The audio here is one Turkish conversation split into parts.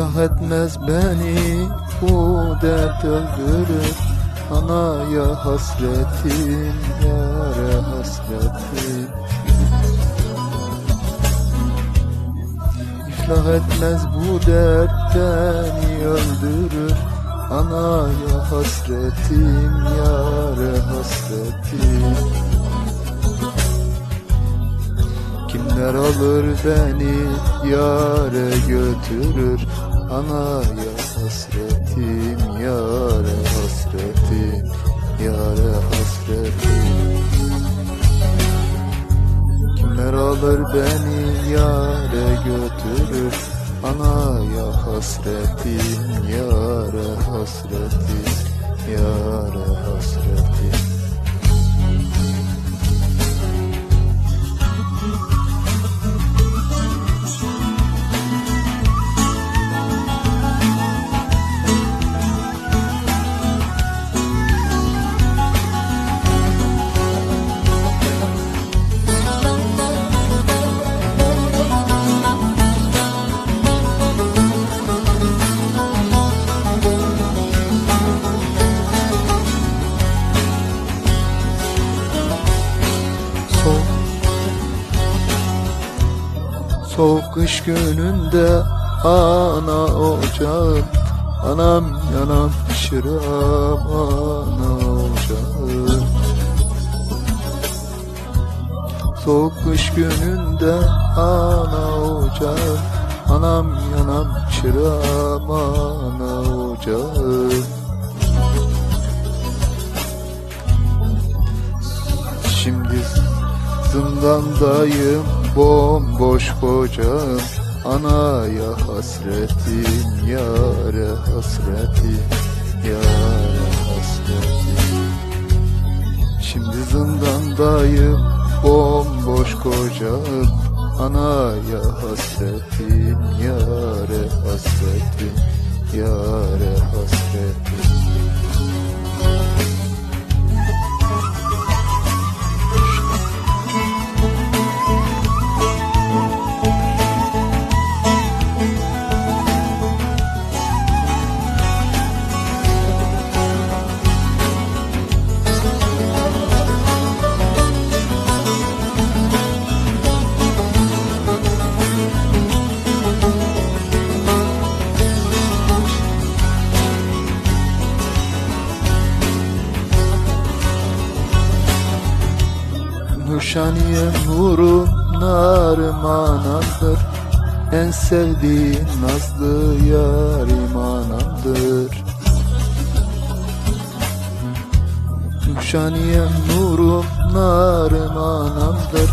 etmez beni bu dert öldürür. Anaya hasretim, yare hasretim. İflah etmez bu dert beni öldürür. Anaya hasretim, yare hasretim Kimler alır beni yare götürür. Anaya hasretim, yare hasretim, yare hasretim. Kimler alır beni yare götürür. Anaya hasretim, yare hasretim, yare hasretim Soğuk kış gününde ana ocağım Anam yanam pişiram ana ocağım Soğuk kış gününde ana ocağım Anam yanam çıram ana ocağım Şimdi zindandayım bomboş kocam Anaya hasretim yare hasretim yare hasretim. Şimdi zindandayım bomboş kocam Anaya hasretim yare hasretim yare hasretim Nuşaniye nuru narım anamdır En sevdiğim nazlı yarim anamdır Nuşaniye nurum narım anamdır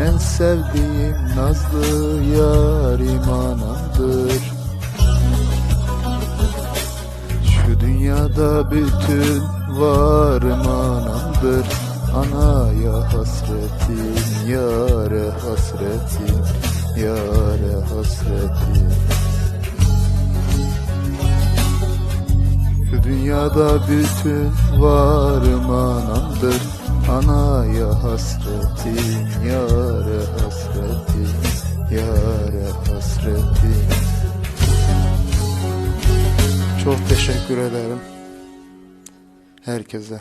En sevdiğim nazlı yarim anamdır Şu dünyada bütün varım anamdır Anaya hasretim, yare hasretim, yare hasretim Şu dünyada bütün varım anamdır. Anaya hasretim, yare hasretim, yare hasretim Çok teşekkür ederim herkese.